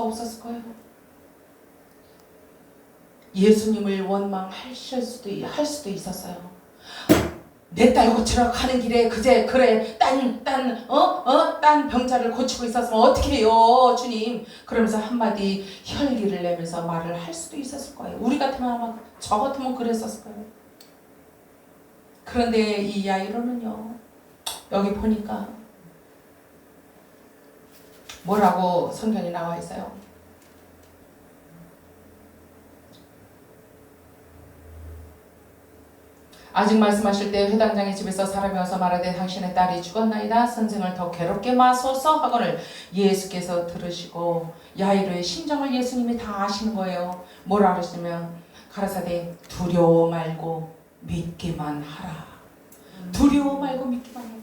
없었을 거예요. 예수님을 원망하실 수도 할 수도 있었어요. 내 딸 고치러 가는 길에 그제 그래 딴딴어어딴 병자를 고치고 있었으면 어떻게 해요 주님? 그러면서 한마디 혈기를 내면서 말을 할 수도 있었을 거예요. 우리 같으면 아마 저 같으면 그랬었을 거예요. 그런데 이 야이로는요 여기 보니까 뭐라고 성경이 나와 있어요? 아직 말씀하실 때 회당장의 집에서 사람이 와서 말하되 당신의 딸이 죽었나이다. 선생을 더 괴롭게 마소서 하거늘 예수께서 들으시고 야이로의 심정을 예수님이 다 아시는 거예요. 뭐라 그러시냐면 가라사대 두려워 말고 믿기만 하라. 두려워 말고 믿기만 하라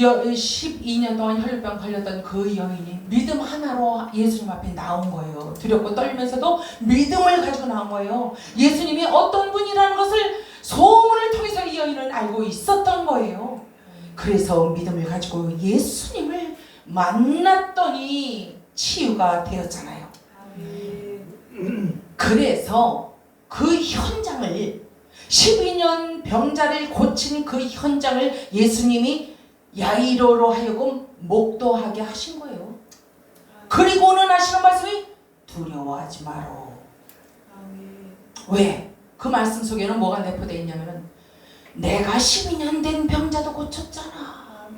여, 12년 동안 혈류병 걸렸던 그 여인이 믿음 하나로 예수님 앞에 나온 거예요 두렵고 떨면서도 믿음을 가지고 나온 거예요 예수님이 어떤 분이라는 것을 소문을 통해서 이 여인은 알고 있었던 거예요. 그래서 믿음을 가지고 예수님을 만났더니 치유가 되었잖아요. 그래서 그 현장을 12년 병자를 고친 그 현장을 예수님이 야이로로 하여금 목도하게 하신 거예요. 그리고는 하시는 말씀이 두려워하지 마라. 왜? 그 말씀 속에는 뭐가 내포되어 있냐면은 내가 12년 된 병자도 고쳤잖아.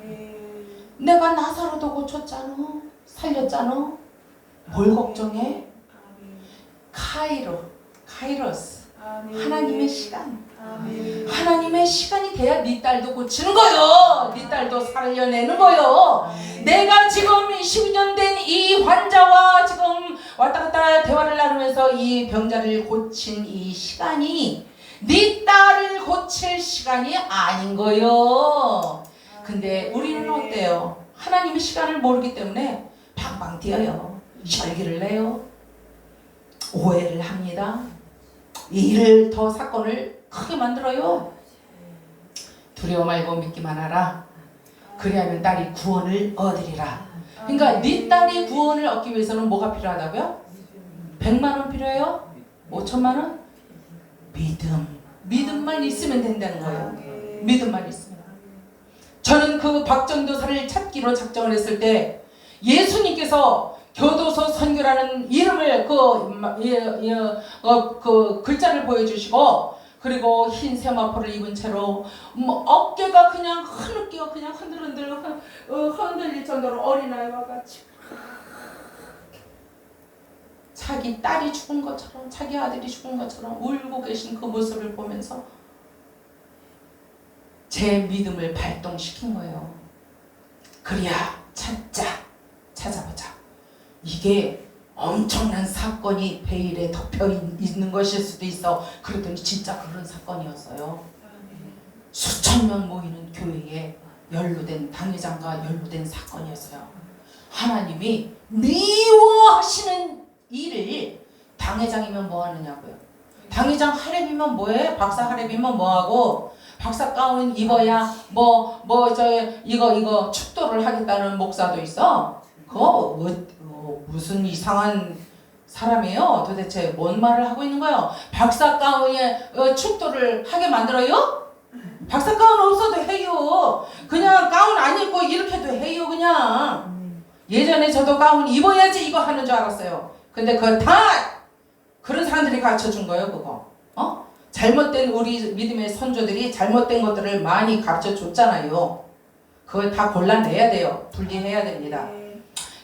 내가 나사로도 고쳤잖아. 살렸잖아. 뭘 걱정해? 카이로, 카이로스. 하나님의 시간. 하나님의 시간이 돼야 네 딸도 고치는 거요. 네 딸도 살려내는 거요. 내가 지금 12년 된 이 환자와 지금 왔다 갔다 대화를 나누면서 이 병자를 고친 이 시간이 네 딸을 고칠 시간이 아닌 거요. 근데 우리는 어때요? 하나님의 시간을 모르기 때문에 방방 뛰어요. 혈기를 내요. 오해를 합니다. 일을 더 사건을 크게 만들어요. 두려워 말고 믿기만 하라. 그리하면 딸이 구원을 얻으리라. 그러니까 네 딸이 구원을 얻기 위해서는 뭐가 필요하다고요? 100만 원 필요해요? 5천만 원? 믿음. 믿음만 있으면 된다는 거예요. 믿음만 있으면. 저는 그 박전도사를 찾기로 작정을 했을 때 예수님께서 교도소 선교라는 이름을 그, 어, 그 글자를 보여주시고 그리고 흰 세마포를 입은 채로 뭐 어깨가 그냥 흐느끼고 그냥 흔들흔들 흔- 어, 흔들릴 정도로 어린아이와 같이 자기 딸이 죽은 것처럼 자기 아들이 죽은 것처럼 울고 계신 그 모습을 보면서 제 믿음을 발동시킨 거예요. 그래야 찾자 찾아보자. 이게 엄청난 사건이 베일에 덮여 있- 있는 것일 수도 있어. 그랬더니 진짜 그런 사건이었어요. 수천 명 모이는 교회에 연루된 당회장과 연루된 사건이었어요. 하나님이 미워하시는 일을 당회장이면 뭐 하느냐고요. 당회장 하랩이면 뭐해? 박사 하랩이면 뭐하고 박사 가운 입어야 뭐 뭐 저 이거 이거 축도를 하겠다는 목사도 있어. 그거 뭐, 어, 무슨 이상한 사람이에요? 도대체 뭔 말을 하고 있는 거예요? 박사 가운에 어, 축도를 하게 만들어요? 박사 가운 없어도 해요. 그냥 가운 안 입고 이렇게도 해요, 그냥. 예전에 저도 가운 입어야지 이거 하는 줄 알았어요. 근데 그거 다 그런 사람들이 가르쳐 준 거예요, 그거. 어? 잘못된 우리 믿음의 선조들이 잘못된 것들을 많이 가르쳐 줬잖아요. 그걸 다 골라내야 돼요. 분리해야 됩니다.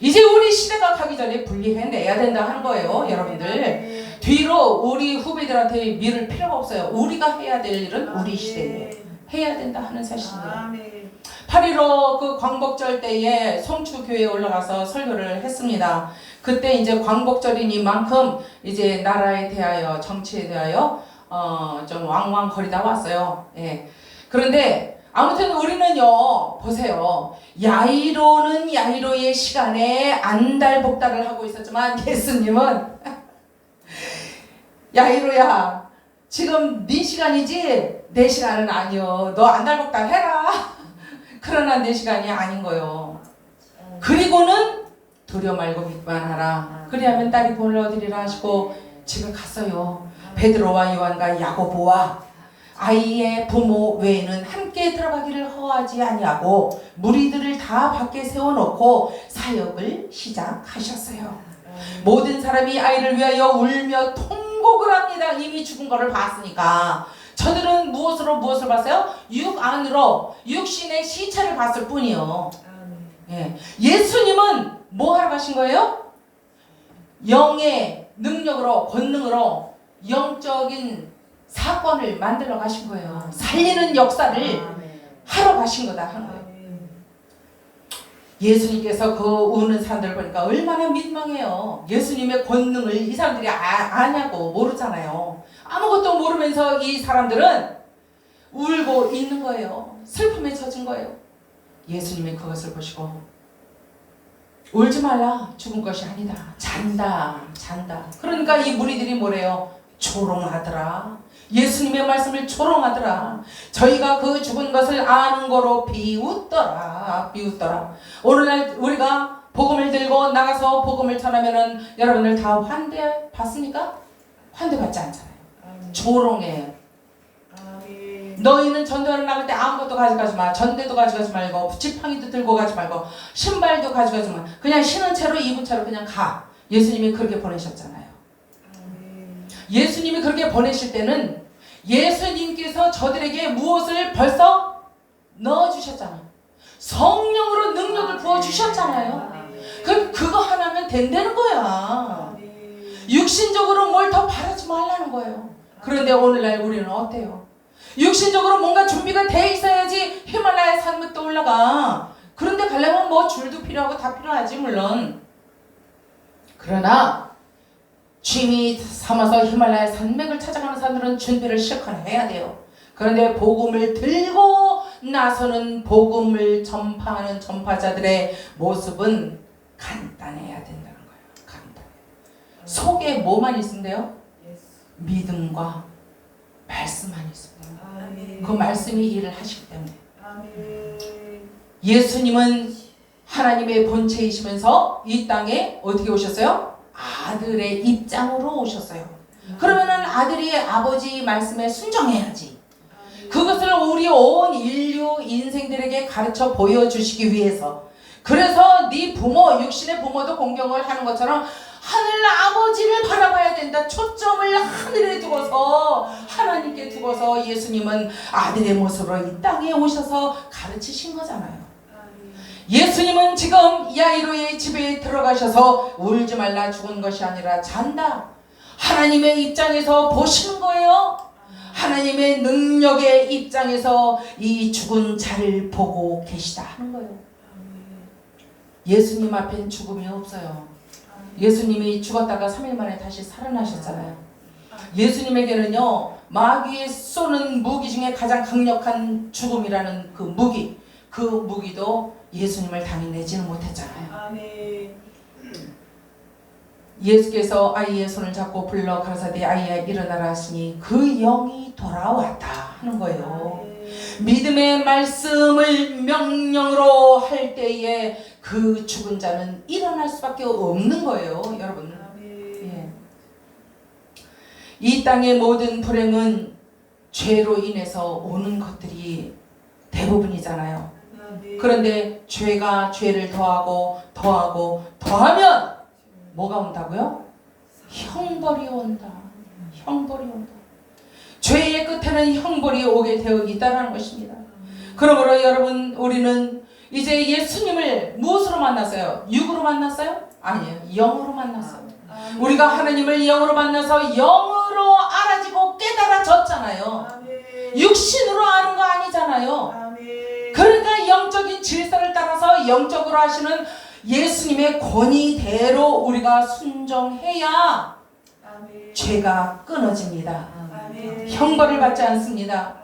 이제 우리 시대가 가기 전에 분리해내야 된다 하는 거예요, 여러분들. 뒤로 우리 후배들한테 미룰 필요가 없어요. 우리가 해야 될 일은 우리 시대에 해야 된다 하는 사실입니다. 8.15 그 광복절 때에 송추교회에 올라가서 설교를 했습니다. 그때 이제 광복절이니만큼 이제 나라에 대하여 정치에 대하여 어 좀 왕왕거리다 왔어요. 예. 그런데 아무튼 우리는요 보세요. 야이로는 야이로의 시간에 안달복달을 하고 있었지만 예수님은 야이로야 지금 네 시간이지? 내 시간은 아니요 너 안달복달 해라. 그러나 내 시간이 아닌 거요. 그리고는 두려 말고 믿만 하라. 그리하면 딸이 본을 얻으리라 하시고 집에 갔어요. 베드로와 요한과 야고보와 아이의 부모 외에는 함께 들어가기를 허하지 아니하고 무리들을 다 밖에 세워놓고 사역을 시작하셨어요. 모든 사람이 아이를 위하여 울며 통곡을 합니다. 이미 죽은 거를 봤으니까. 저들은 무엇으로 무엇을 봤어요? 육 안으로 육신의 시체를 봤을 뿐이요. 예. 예수님은 뭐 하러 가신 거예요? 영의 능력으로 권능으로 영적인 사건을 만들러 가신 거예요. 살리는 역사를 하러 가신 거다 하는 거예요. 예수님께서 그 우는 사람들 보니까 얼마나 민망해요. 예수님의 권능을 이 사람들이 아, 아냐고 모르잖아요. 아무것도 모르면서 이 사람들은 울고 있는 거예요. 슬픔에 젖은 거예요. 예수님이 그것을 보시고 울지 말라 죽은 것이 아니다 잔다 잔다 그러니까 이 무리들이 뭐래요 조롱하더라 예수님의 말씀을 조롱하더라 저희가 그 죽은 것을 아는 거로 비웃더라 비웃더라 오늘날 우리가 복음을 들고 나가서 복음을 전하면은 여러분들 다 환대 받습니까? 환대 받지 않잖아요 조롱해요 너희는 전도를 나갈 때 아무것도 가져가지 마. 전대도 가져가지 말고 지팡이도 들고 가지 말고 신발도 가져가지 마. 그냥 신은 채로 입은 채로 그냥 가. 예수님이 그렇게 보내셨잖아요. 예수님이 그렇게 보내실 때는 예수님께서 저들에게 무엇을 벌써 넣어 주셨잖아. 성령으로 능력을 부어 주셨잖아요. 그럼 그거 하나면 된다는 거야. 육신적으로 뭘 더 바라지 말라는 거예요. 그런데 오늘날 우리는 어때요? 육신적으로 뭔가 준비가 돼 있어야지 히말라야 산맥 도 올라가. 그런데 가려면 뭐 줄도 필요하고 다 필요하지 물론. 그러나 취미 삼아서 히말라야 산맥을 찾아가는 사람들은 준비를 실컷 해야 돼요. 그런데 복음을 들고 나서는 복음을 전파하는 전파자들의 모습은 간단해야 된다는 거예요. 간단. 속에 뭐만 있으면 돼요? 믿음과 말씀만 있으면 돼요. 그 말씀이 일을 하시기 때문에 예수님은 하나님의 본체이시면서 이 땅에 어떻게 오셨어요? 아들의 입장으로 오셨어요. 그러면은 아들이 아버지 말씀에 순종해야지. 그것을 우리 온 인류 인생들에게 가르쳐 보여주시기 위해서. 그래서 네 부모, 육신의 부모도 공경을 하는 것처럼 하늘 아버지를 바라봐야 된다. 초점을 하늘에 두고서 하나님께 두고서 예수님은 아들의 모습으로 이 땅에 오셔서 가르치신 거잖아요. 예수님은 지금 야이로의 집에 들어가셔서 울지 말라 죽은 것이 아니라 잔다. 하나님의 입장에서 보시는 거예요. 하나님의 능력의 입장에서 이 죽은 자를 보고 계시다 하는 거예요. 예수님 앞엔 죽음이 없어요. 예수님이 죽었다가 3일 만에 다시 살아나셨잖아요. 예수님에게는요, 마귀의 쏘는 무기 중에 가장 강력한 죽음이라는 그 무기, 그 무기도 예수님을 당해내지는 못했잖아요. 예수께서 아이의 손을 잡고 불러 가라사대 아이야 일어나라 하시니 그 영이 돌아왔다 하는 거예요. 믿음의 말씀을 명령으로 할 때에 그 죽은 자는 일어날 수밖에 없는 거예요, 여러분. 예. 이 땅의 모든 불행은 죄로 인해서 오는 것들이 대부분이잖아요. 그런데 죄가 죄를 더하고 더하고 더하면 뭐가 온다고요? 형벌이 온다. 형벌이 온다. 죄의 끝에는 형벌이 오게 되어 있다는 것입니다. 그러므로 여러분 우리는 이제 예수님을 무엇으로 만났어요? 육으로 만났어요? 아니에요. 영으로 만났어요. 우리가 하나님을 영으로 만나서 영으로 알아지고 깨달아졌잖아요. 육신으로 아는 거 아니잖아요. 그러니까 영적인 질서를 따라서 영적으로 하시는 예수님의 권위대로 우리가 순종해야 죄가 끊어집니다. 형벌을 받지 않습니다.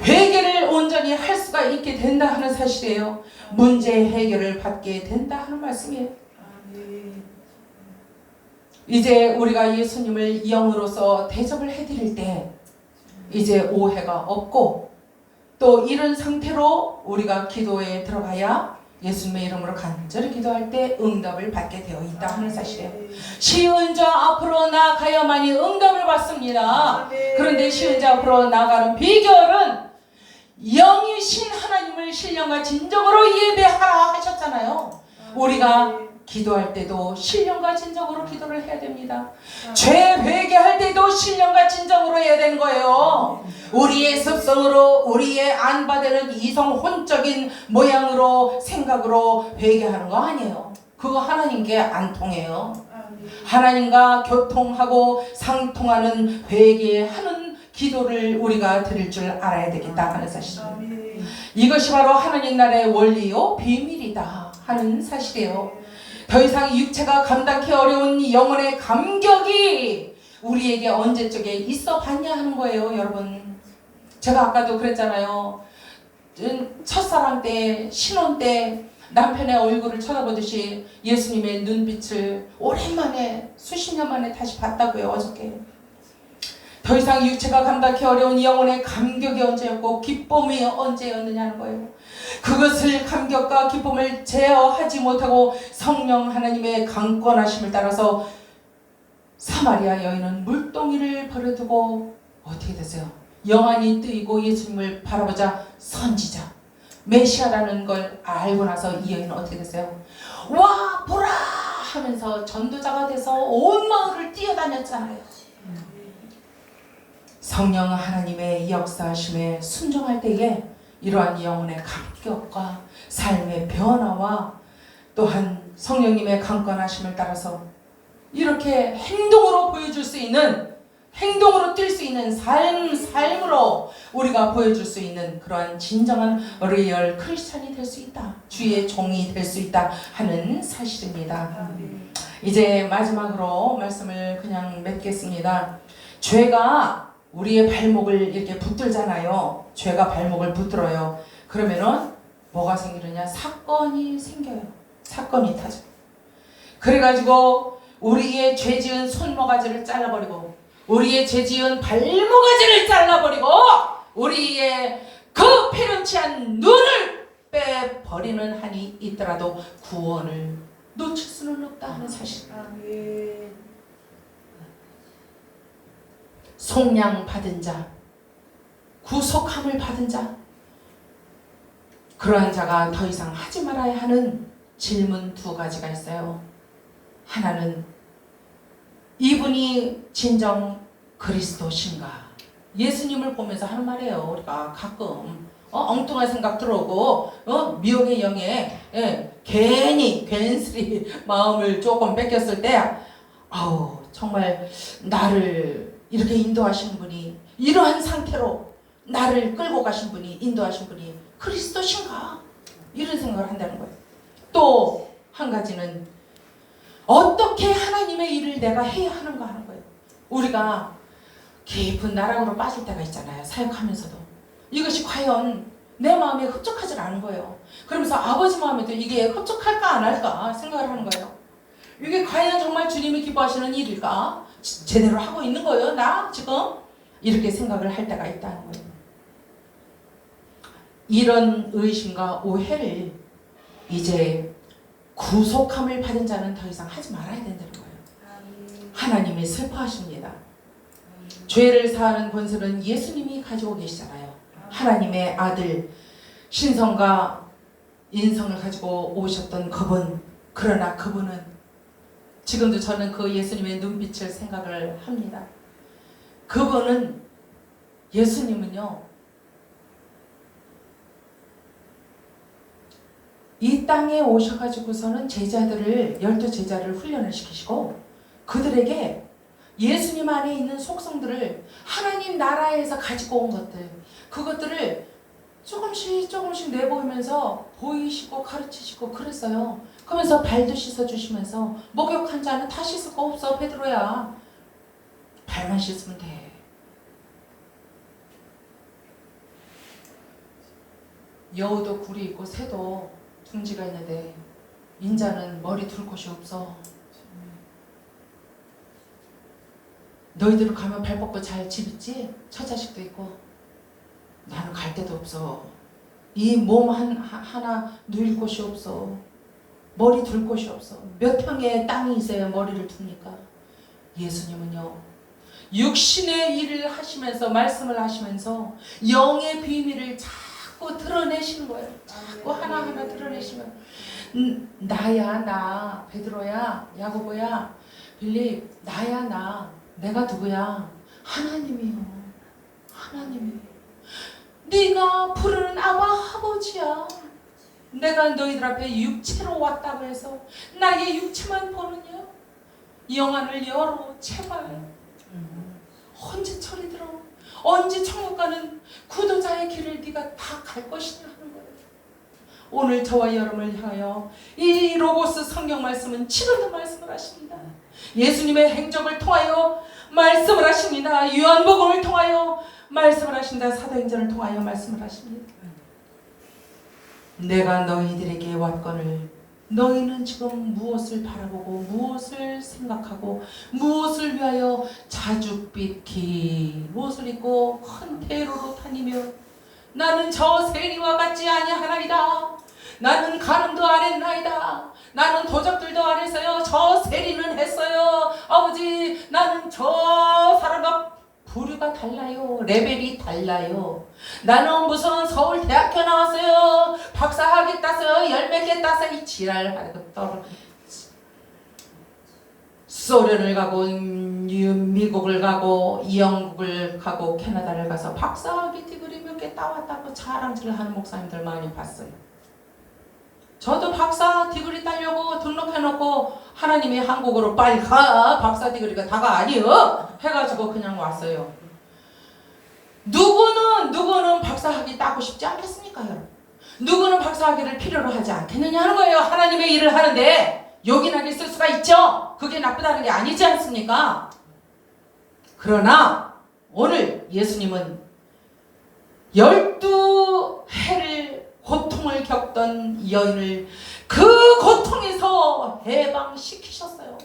회개를 온전히 할 수가 있게 된다 하는 사실이에요. 문제 해결을 받게 된다 하는 말씀이에요. 이제 우리가 예수님을 영으로서 대접을 해드릴 때 이제 오해가 없고 또 이런 상태로 우리가 기도에 들어가야 예수님의 이름으로 간절히 기도할 때 응답을 받게 되어 있다 하는 사실이에요. 시은 자 앞으로 나가야만이 응답을 받습니다. 그런데 시은 자 앞으로 나가는 비결은 영이신 하나님을 신령과 진정으로 예배하라 하셨잖아요. 우리가 기도할 때도 신령과 진정으로 기도를 해야 됩니다. 죄 회개할 때도 신령과 진정으로 해야 되는 거예요. 우리의 습성으로 우리의 안 받는 이성 혼적인 모양으로 생각으로 회개하는 거 아니에요. 그거 하나님께 안 통해요. 하나님과 교통하고 상통하는 회개하는 기도를 우리가 드릴 줄 알아야 되겠다 하는 사실입니다. 이것이 바로 하나님 나라의 원리요 비밀이다 하는 사실이에요. 더 이상 육체가 감당하기 어려운 이 영혼의 감격이 우리에게 언제적에 있어 봤냐 하는 거예요, 여러분. 제가 아까도 그랬잖아요. 음, 첫사랑 때, 신혼 때 남편의 얼굴을 쳐다보듯이 예수님의 눈빛을 오랜만에 수십 년 만에 다시 봤다고요, 어저께. 더 이상 육체가 감당하기 어려운 영혼의 감격이 언제였고 기쁨이 언제였느냐는 거예요. 그것을 감격과 기쁨을 제어하지 못하고 성령 하나님의 강권하심을 따라서 사마리아 여인은 물동이를 버려두고 어떻게 되세요? 영안이 뜨이고 예수님을 바라보자 선지자 메시아라는 걸 알고 나서 이 여인은 어떻게 되세요? 와 보라 하면서 전도자가 돼서 온 마을을 뛰어다녔잖아요. 성령 하나님의 역사하심에 순종할 때에 이러한 영혼의 감격과 삶의 변화와 또한 성령님의 강권하심을 따라서 이렇게 행동으로 보여줄 수 있는 행동으로 뛸 수 있는 삶 삶으로 우리가 보여줄 수 있는 그러한 진정한 리얼 크리스찬이 될 수 있다. 주의 종이 될 수 있다 하는 사실입니다. 이제 마지막으로 말씀을 그냥 맺겠습니다. 죄가 우리의 발목을 이렇게 붙들잖아요. 죄가 발목을 붙들어요. 그러면은 뭐가 생기느냐? 사건이 생겨요. 사건이 타죠. 그래가지고 우리의 죄 지은 손모가지를 잘라버리고 우리의 죄 지은 발모가지를 잘라버리고 우리의 그 패렴치한 눈을 빼버리는 한이 있더라도 구원을 놓칠 수는 없다 하는 사실. 속량 받은 자, 구속함을 받은 자, 그러한 자가 더 이상 하지 말아야 하는 질문 두 가지가 있어요. 하나는 이분이 진정 그리스도신가? 예수님을 보면서 하는 말이에요. 우리가 가끔 어, 엉뚱한 생각 들어오고 어, 미혹의 영에 예, 괜히 괜스리 마음을 조금 뺏겼을 때 아우 정말 나를 이렇게 인도하신 분이 이러한 상태로 나를 끌고 가신 분이 인도하신 분이 그리스도신가? 이런 생각을 한다는 거예요. 또 한 가지는 어떻게 하나님의 일을 내가 해야 하는가 하는 거예요. 우리가 깊은 나락으로 빠질 때가 있잖아요. 사역하면서도. 이것이 과연 내 마음에 흡족하지 않은 거예요. 그러면서 아버지 마음에도 이게 흡족할까 안 할까 생각을 하는 거예요. 이게 과연 정말 주님이 기뻐하시는 일일까? 지- 제대로 하고 있는 거예요? 나 지금? 이렇게 생각을 할 때가 있다는 거예요. 이런 의심과 오해를 이제 구속함을 받은 자는 더 이상 하지 말아야 된다는 거예요. 하나님이 슬퍼하십니다. 죄를 사하는 권세는 예수님이 가지고 계시잖아요. 하나님의 아들 신성과 인성을 가지고 오셨던 그분 그러나 그분은 지금도 저는 그 예수님의 눈빛을 생각을 합니다. 그분은 예수님은요 이 땅에 오셔가지고서는 제자들을 열두 제자를 훈련을 시키시고 그들에게 예수님 안에 있는 속성들을 하나님 나라에서 가지고 온 것들 그것들을 조금씩 조금씩 내보이면서 보이시고 가르치시고 그랬어요. 그러면서 발도 씻어 주시면서 목욕한 자는 다 씻을 거 없어 베드로야 발만 씻으면 돼. 여우도 굴이 있고 새도 둥지가 있는데 인자는 머리 둘 곳이 없어. 너희들 가면 발 뻗고 잘 집 있지? 처자식도 있고 나는 갈 데도 없어. 이 몸 하나 누일 곳이 없어. 머리 둘 곳이 없어. 몇 평의 땅이 있어야 머리를 둡니까? 예수님은요. 육신의 일을 하시면서 말씀을 하시면서 영의 비밀을 자꾸 드러내시는 거예요. 자꾸 하나하나 드러내시면 음, 나야 나 베드로야 야고보야 빌립 나야 나 내가 누구야 하나님이요 하나님이요 네가 부르는 아마 아버지야. 내가 너희들 앞에 육체로 왔다고 해서 나의 육체만 보느냐? 영안을 열어 제발 언제 철이 들어? 언제 천국 가는 구도자의 길을 네가 다 갈 것이냐 하는 거예요. 오늘 저와 여러분을 향하여 이 로고스 성경 말씀은 지금도 말씀을 하십니다. 예수님의 행적을 통하여 말씀을 하십니다. 요한복음을 통하여 말씀을 하신다. 사도행전을 통하여 말씀을 하십니다. 내가 너희들에게 왔거늘 너희는 지금 무엇을 바라보고 무엇을 생각하고 무엇을 위하여 자줏빛 기 무엇을 입고 큰 대로로 다니며 나는 저 세리와 같지 아니하나이다. 나는 가늠도 안 했나이다. 나는 도적들도 안 했어요. 저 세리는 했어요. 아버지, 나는 저 사람과 부류가 달라요. 레벨이 달라요. 나는 무슨 서울 대학교 나왔어요. 박사학위 땄어요. 열몇 개 땄어요. 이 지랄하는 거 떨어. 소련을 가고 음, 미국을 가고 영국을 가고 캐나다를 가서 박사학위 디그리 몇 개 따왔다고 자랑질을 하는 목사님들 많이 봤어요. 저도 박사 디그리 따려고 등록해놓고 하나님이 한국으로 빨리 가 박사 디그리가 다가 아니여 해가지고 그냥 왔어요. 누구는 누구는 박사학위 따고 싶지 않겠습니까, 여러분? 누구는 박사학위를 필요로 하지 않겠느냐 하는 거예요. 하나님의 일을 하는데 요긴하게 쓸 수가 있죠. 그게 나쁘다는 게 아니지 않습니까? 그러나 오늘 예수님은 열두 해를 고통을 겪던 여인을 그 고통에서 해방시키셨어요.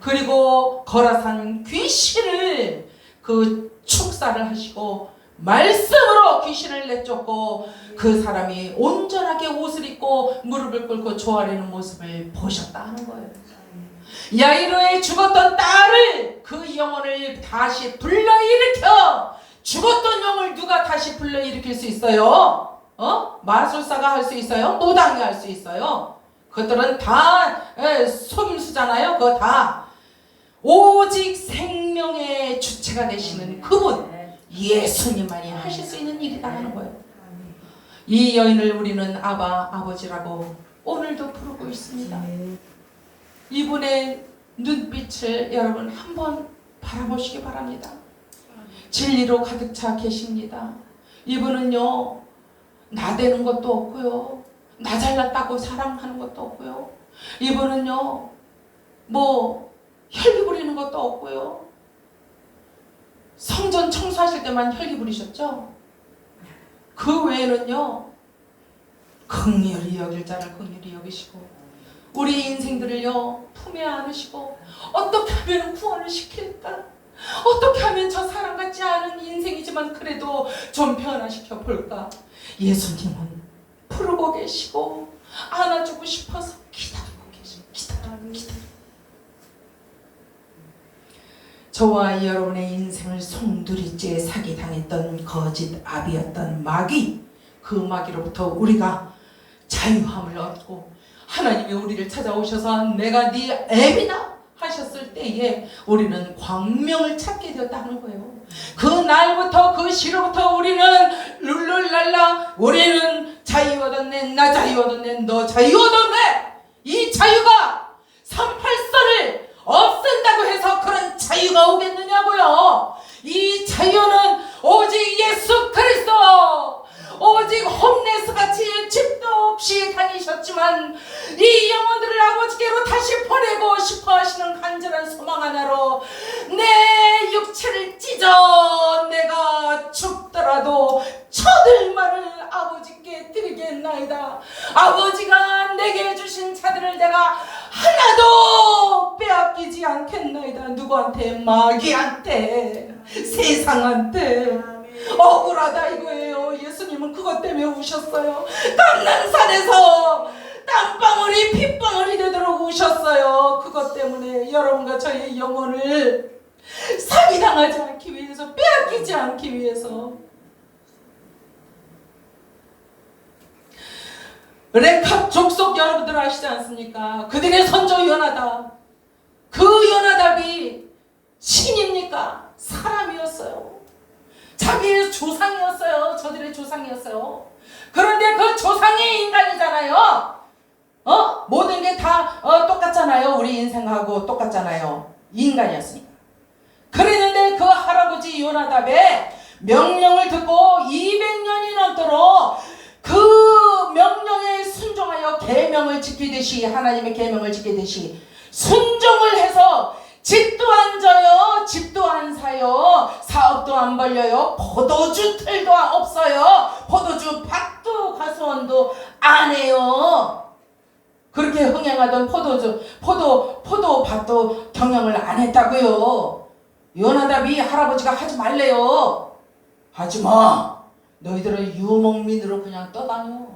그리고 거라산 귀신을 그 축사를 하시고 말씀으로 귀신을 내쫓고 그 사람이 온전하게 옷을 입고 무릎을 꿇고 조아리는 모습을 보셨다 하는 거예요. 야이로의 죽었던 딸을 그 영혼을 다시 불러일으켜 죽었던 영을 누가 다시 불러일으킬 수 있어요? 어? 마술사가 할 수 있어요? 무당이 할 수 있어요? 그것들은 다 에, 속임수잖아요. 그거 다 오직 생명의 주체가 되시는 그분 예수님만이 하실 수 있는 일이다 하는 거예요. 이 여인을 우리는 아바 아버지라고 오늘도 부르고 있습니다. 이분의 눈빛을 여러분 한번 바라보시기 바랍니다. 진리로 가득 차 계십니다. 이분은요, 나대는 것도 없고요. 나 잘났다고 사랑하는 것도 없고요. 이분은요, 뭐, 혈기 부리는 것도 없고요. 성전 청소하실 때만 혈기 부리셨죠? 그 외에는요, 극렬히 여길 자를 극렬히 여기시고, 우리 인생들을요, 품에 안으시고, 어떻게 하면 구원을 시킬까? 어떻게 하면 저 사람 같지 않은 인생이지만 그래도 좀 변화시켜 볼까? 예수님은 부르고 계시고 안아주고 싶어서 기다리고 계시고 기다리고 기다리고 저와 여러분의 인생을 송두리째 사기당했던 거짓 아비였던 마귀 그 마귀로부터 우리가 자유함을 얻고 하나님이 우리를 찾아오셔서 내가 네 애비다 하셨을 때에 우리는 광명을 찾게 되었다는 거예요. 그 날부터 그 시로부터 우리는 룰룰랄라 우리는 자유 얻었네 나 자유 얻었네 너 자유 얻었네 이 자유가 38선을 없앤다고 해서 그런 자유가 오겠느냐고요. 이 자유는 오직 예수 그리스도 오직 홈레스 같이 집도 없이 다니셨지만 이 영혼들을 아버지께로 다시 보내고 싶어 하시는 간절한 소망 하나로 내 육체를 찢어 내가 죽더라도 저들만을 아버지께 드리겠나이다. 아버지가 내게 주신 자들을 내가 하나도 빼앗기지 않겠나이다. 누구한테? 마귀한테, 세상한테. 억울하다 이거예요. 예수님은 그것 때문에 우셨어요. 감난산에서 땀방울이 핏방울이 되도록 우셨어요. 그것 때문에 여러분과 저의 영혼을 사기당하지 않기 위해서 빼앗기지 않기 위해서 레캅 족속 여러분들 아시지 않습니까? 그들의 선조 요나답 그 요나답이 신입니까? 사람이었어요. 자기의 조상이었어요. 저들의 조상이었어요. 그런데 그 조상이 인간이잖아요. 어? 모든 게다 어, 똑같잖아요. 우리 인생하고 똑같잖아요. 인간이었으니까. 그랬는데 그 할아버지 요나답의 명령을 듣고 200년이 넘도록 그 명령에 순종하여 계명을 지키듯이 하나님의 계명을 지키듯이 순종을 해서 집도 안 져요, 집도 안 사요, 사업도 안 벌려요, 포도주 틀도 없어요, 포도주 밭도 가수원도 안 해요. 그렇게 흥행하던 포도주, 포도, 포도 밭도 경영을 안 했다고요. 요나답이 할아버지가 하지 말래요. 하지 마. 너희들은 유목민으로 그냥 떠다녀.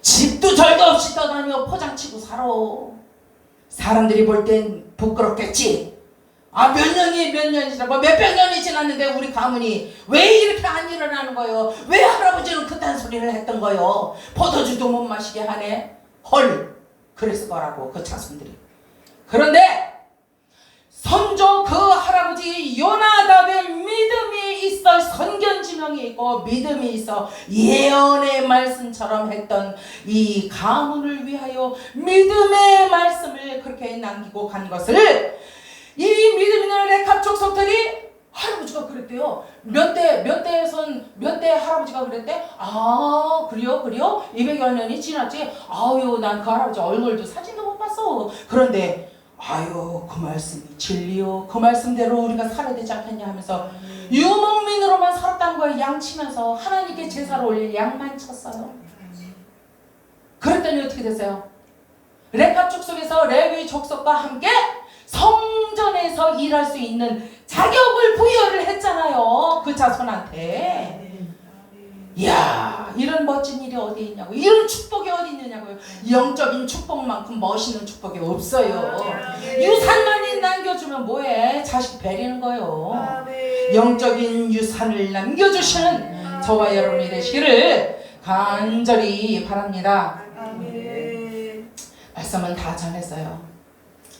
집도 절도 없이 떠다녀. 포장치고 살아. 사람들이 볼 땐 부끄럽겠지. 아, 몇 년이 몇 년이 지나, 뭐 몇백 년이 지났는데 우리 가문이 왜 이렇게 안 일어나는 거예요? 왜 할아버지는 그딴 소리를 했던 거예요? 포도주도 못 마시게 하네? 헐! 그랬을 거라고, 그 자손들이. 그런데, 선조 그 할아버지 요나답의 믿음이 있어 선견지명이 있고 믿음이 있어 예언의 말씀처럼 했던 이 가문을 위하여 믿음의 말씀을 그렇게 남기고 간 것을 이 믿음 있는 레캅 족속들이 할아버지가 그랬대요. 몇 대, 몇 대선, 몇 대 할아버지가 그랬대? 아, 그래요? 그래요? 200여 년이 지났지? 아유, 난 그 할아버지 얼굴도 사진도 못 봤어. 그런데 아유 그 말씀이 진리요. 그 말씀대로 우리가 살아야 되지 않겠냐 하면서 유목민으로만 살았다는 거에 양치면서 하나님께 제사를 올릴 양만 쳤어요. 그랬더니 어떻게 됐어요? 레카 족 속에서 레위 족속과 함께 성전에서 일할 수 있는 자격을 부여를 했잖아요. 그 자손한테 이야 이런 멋진 일이 어디 있냐고. 이런 축복이 어디 있느냐고요. 영적인 축복만큼 멋있는 축복이 없어요. 유산만 남겨주면 뭐해? 자식 베리는 거요. 영적인 유산을 남겨주시는 저와 여러분이 되시기를 간절히 바랍니다. 말씀은 다 전했어요.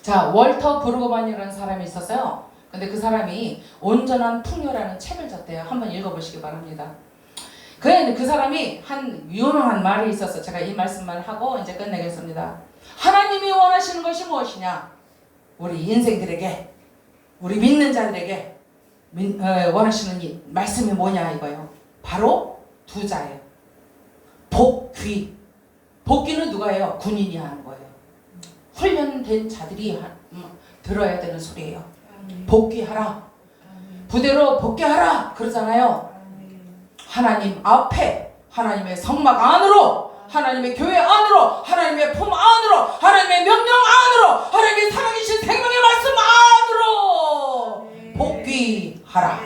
자 월터 브루그만이라는 사람이 있었어요. 근데 그 사람이 온전한 풍요라는 책을 졌대요. 한번 읽어보시기 바랍니다 그, 그 사람이 한 유명한 말이 있어서 제가 이 말씀만 하고 이제 끝내겠습니다. 하나님이 원하시는 것이 무엇이냐? 우리 인생들에게, 우리 믿는 자들에게 민, 어, 원하시는 이 말씀이 뭐냐 이거요. 바로 두 자예요. 복귀. 복귀는 누가 해요? 군인이 하는 거예요. 훈련된 자들이 하, 음, 들어야 되는 소리예요. 복귀하라. 부대로 복귀하라. 그러잖아요. 하나님 앞에 하나님의 성막 안으로 하나님의 교회 안으로 하나님의 품 안으로 하나님의 명령 안으로 하나님의 살아계신 생명의 말씀 안으로 복귀하라.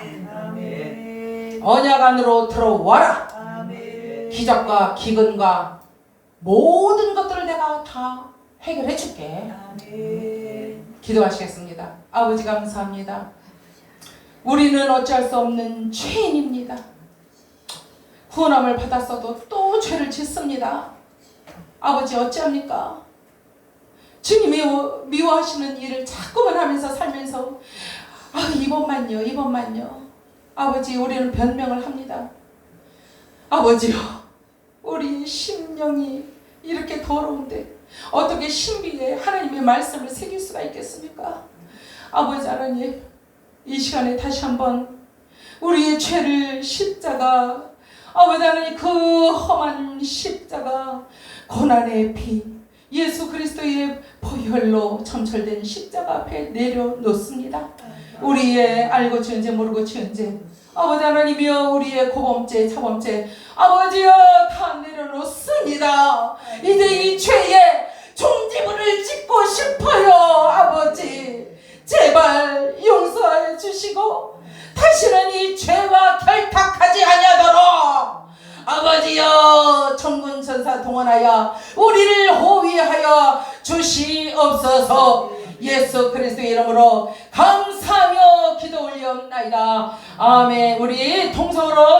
언약 안으로 들어와라. 기적과 기근과 모든 것들을 내가 다 해결해 줄게. 기도하시겠습니다. 아버지 감사합니다. 우리는 어찌할 수 없는 죄인입니다 구원함을 받았어도 또 죄를 짓습니다. 아버지 어찌합니까? 주님이 미워하시는 일을 자꾸만 하면서 살면서 아 이번만요 이번만요 아버지 우리는 변명을 합니다. 아버지요 우리 심령이 이렇게 더러운데 어떻게 신비에 하나님의 말씀을 새길 수가 있겠습니까? 아버지 하나님 이 시간에 다시 한번 우리의 죄를 십자가 아버지 하나님 그 험한 십자가 고난의 피 예수 그리스도의 보혈로 점철된 십자가 앞에 내려놓습니다. 우리의 알고 지은 죄 모르고 지은 죄 아버지 하나님이여 우리의 고범죄 차범죄 아버지여 다 내려놓습니다. 이제 이 죄에 종지부를 짓고 싶어요 아버지 제발 용서해 주시고 다시는 이 죄와 결탁하지 아니하도록 아버지여 천군 천사 동원하여 우리를 호위하여 주시옵소서. 예수 그리스도의 이름으로 감사하며 기도 올리옵나이다. 아멘. 우리 통성으로